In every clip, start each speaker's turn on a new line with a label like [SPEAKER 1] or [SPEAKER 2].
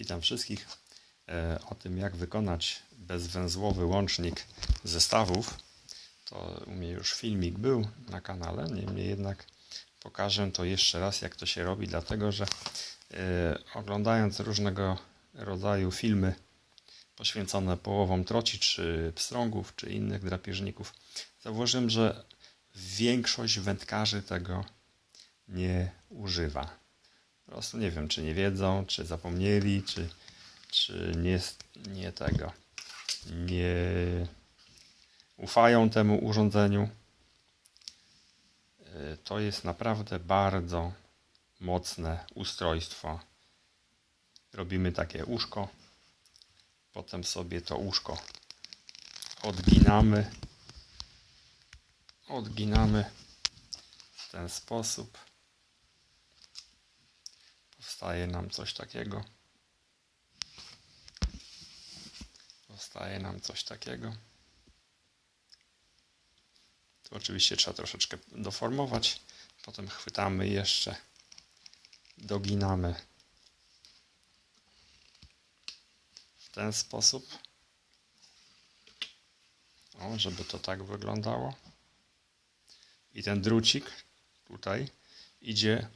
[SPEAKER 1] Witam wszystkich. E, O tym, jak wykonać bezwęzłowy łącznik zestawów, to u mnie już filmik był na kanale. Niemniej jednak pokażę to jeszcze raz, jak to się robi, dlatego że e, oglądając różnego rodzaju filmy poświęcone połowom troci, czy pstrągów, czy innych drapieżników, zauważyłem, że większość wędkarzy tego nie używa. Po prostu nie wiem, czy nie wiedzą, czy zapomnieli, czy, czy nie, nie tego, nie ufają temu urządzeniu. Y, To jest naprawdę bardzo mocne ustrojstwo. Robimy takie łóżko, potem sobie to łóżko odginamy. Odginamy w ten sposób powstaje nam coś takiego. Powstaje nam coś takiego. Tu oczywiście trzeba troszeczkę doformować. Potem chwytamy jeszcze, doginamy w ten sposób. O, żeby to tak wyglądało. I ten drucik tutaj idzie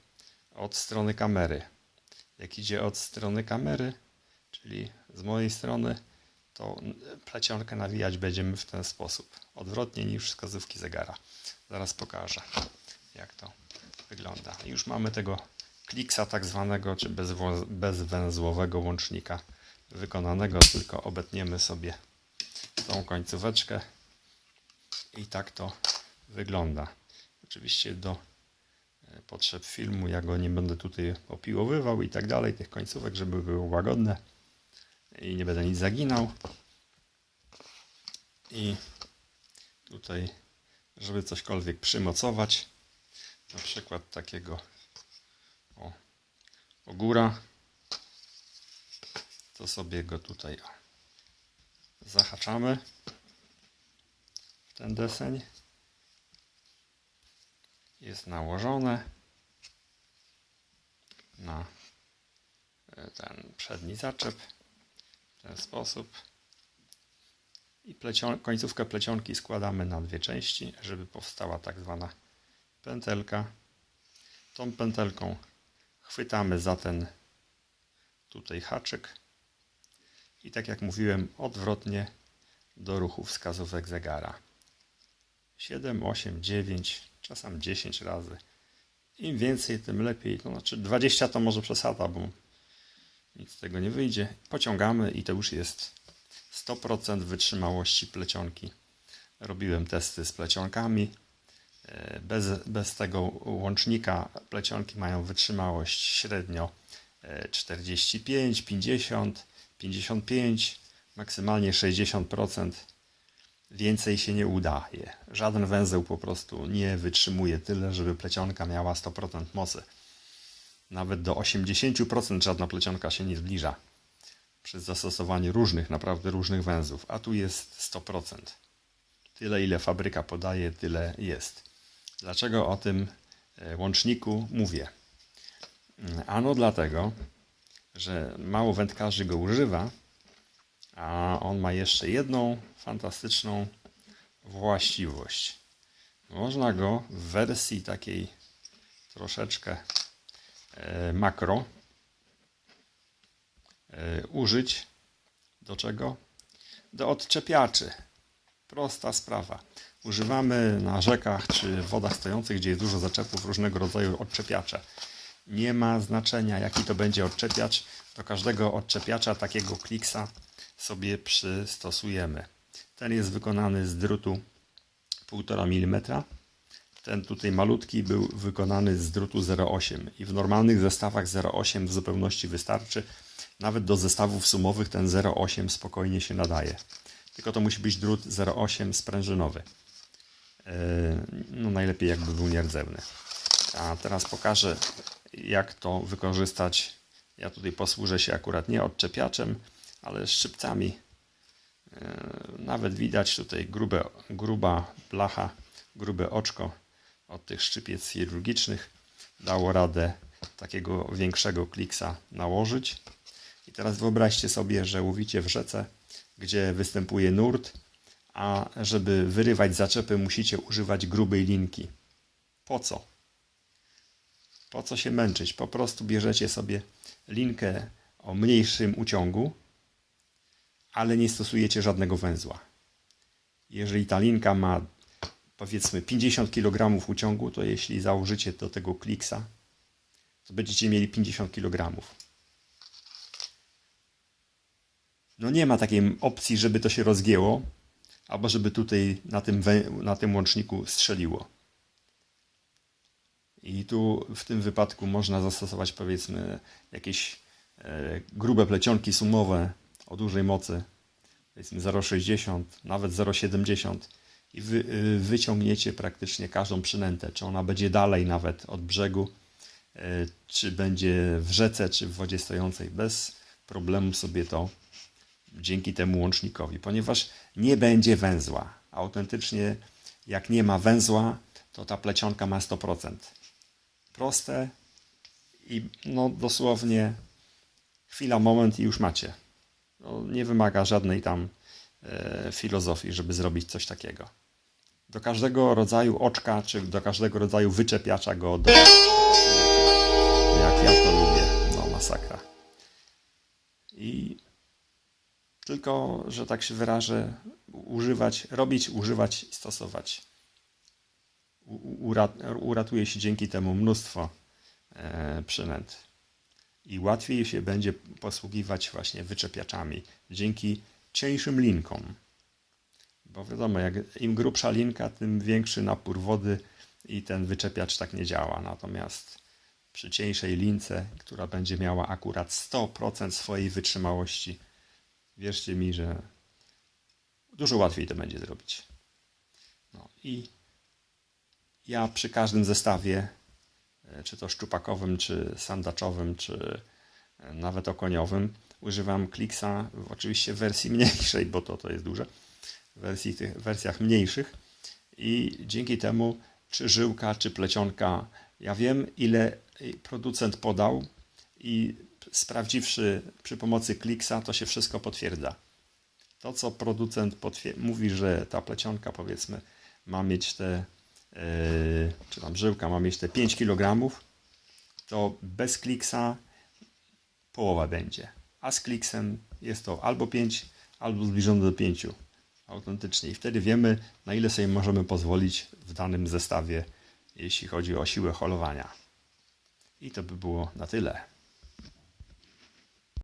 [SPEAKER 1] od strony kamery. Jak idzie od strony kamery, czyli z mojej strony, to plecionkę nawijać będziemy w ten sposób. Odwrotnie niż wskazówki zegara. Zaraz pokażę, jak to wygląda. Już mamy tego kliksa tak zwanego, czy bezwęzłowego łącznika wykonanego, tylko obetniemy sobie tą końcóweczkę i tak to wygląda. Oczywiście do potrzeb filmu ja go nie będę tutaj opiłowywał i tak dalej, tych końcówek, żeby były łagodne i nie będę nic zaginał. I tutaj, żeby cośkolwiek przymocować, na przykład takiego o, ogóra, to sobie go tutaj o, zahaczamy w ten deseń. Jest nałożone na e, ten przedni zaczep w ten sposób. I końcówkę plecionki składamy na dwie części, żeby powstała tak zwana pętelka. Tą pętelką chwytamy za ten tutaj haczyk i tak jak mówiłem, odwrotnie do ruchu wskazówek zegara. 7, 8, 9, czasem 10 razy. Im więcej, tym lepiej. To znaczy 20 to może przesada, bo nic z tego nie wyjdzie. Pociągamy i to już jest 100% wytrzymałości plecionki. Robiłem testy z plecionkami. E, Bez, bez tego łącznika plecionki mają wytrzymałość średnio e, 45, 50, 55, maksymalnie 60%. Więcej się nie udaje. Żaden węzeł po prostu nie wytrzymuje tyle, żeby plecionka miała 100% mocy. Nawet do 80% żadna plecionka się nie zbliża przy zastosowaniu różnych, naprawdę różnych węzłów, a tu jest 100%. Tyle, ile fabryka podaje, tyle jest. Dlaczego o tym e, łączniku mówię? Mm, Ano dlatego, że mało wędkarzy go używa, a on ma jeszcze jedną fantastyczną właściwość. Można go w wersji takiej troszeczkę e, makro e, użyć do czego? Do odczepiaczy. Prosta sprawa. Używamy na rzekach czy wodach stojących, gdzie jest dużo zaczepów, różnego rodzaju odczepiacze. Nie ma znaczenia, jaki to będzie odczepiacz. Do każdego odczepiacza takiego kliksa sobie przystosujemy. Ten jest wykonany z drutu 1,5 mm. Ten tutaj malutki był wykonany z drutu 0,8 i w normalnych zestawach 0,8 w zupełności wystarczy. Nawet do zestawów sumowych ten 0,8 spokojnie się nadaje. Tylko to musi być drut 0,8 sprężynowy. Yy, No najlepiej jakby był nierdzewny. A teraz pokażę jak to wykorzystać. Ja tutaj posłużę się akurat nie odczepiaczem, ale szczypcami. Yy, Nawet widać tutaj grube, gruba blacha, grube oczko od tych szczypiec chirurgicznych dało radę takiego większego kliksa nałożyć. I teraz wyobraźcie sobie, że łowicie w rzece, gdzie występuje nurt, a żeby wyrywać zaczepy, musicie używać grubej linki. Po co? Po co się męczyć? Po prostu bierzecie sobie linkę o mniejszym uciągu, ale nie stosujecie żadnego węzła. Jeżeli ta linka ma powiedzmy 50 kg uciągu, to jeśli założycie do tego kliksa, to będziecie mieli 50 kg. No nie ma takiej opcji, żeby to się rozgięło, albo żeby tutaj na tym, na tym łączniku strzeliło. I tu w tym wypadku można zastosować powiedzmy jakieś e, grube plecionki sumowe o dużej mocy, powiedzmy 0,60, nawet 0,70 i wy, y, wyciągniecie praktycznie każdą przynętę, czy ona będzie dalej nawet od brzegu, e, czy będzie w rzece, czy w wodzie stojącej, bez problemu sobie to dzięki temu łącznikowi, ponieważ nie będzie węzła. Autentycznie, jak nie ma węzła, to ta plecionka ma 100%. Proste i no dosłownie chwila, moment i już macie. No, nie wymaga żadnej tam e, filozofii, żeby zrobić coś takiego. Do każdego rodzaju oczka, czy do każdego rodzaju wyczepiacza go do... Jak ja to lubię. No masakra. I tylko, że tak się wyrażę, używać, robić, używać stosować. U- urat- Uratuje się dzięki temu mnóstwo e, przynęt. I łatwiej się będzie posługiwać właśnie wyczepiaczami dzięki cieńszym linkom. Bo wiadomo, jak im grubsza linka, tym większy napór wody i ten wyczepiacz tak nie działa. Natomiast przy cieńszej lince, która będzie miała akurat 100% swojej wytrzymałości, wierzcie mi, że dużo łatwiej to będzie zrobić. No i ja przy każdym zestawie, czy to szczupakowym, czy sandaczowym, czy e, nawet okoniowym, używam kliksa w oczywiście w wersji mniejszej, bo to, to jest duże, w wersji, tych wersjach mniejszych i dzięki temu czy żyłka, czy plecionka, ja wiem ile y, producent podał i sprawdziwszy przy pomocy kliksa, to się wszystko potwierdza. To, co producent mówi, że ta plecionka powiedzmy ma mieć te, czy tam żyłka ma mieć te 5 kg, to bez kliksa połowa będzie. A z kliksem jest to albo 5, albo zbliżone do 5 autentycznie. I wtedy wiemy, na ile sobie możemy pozwolić w danym zestawie, jeśli chodzi o siłę holowania. I to by było na tyle.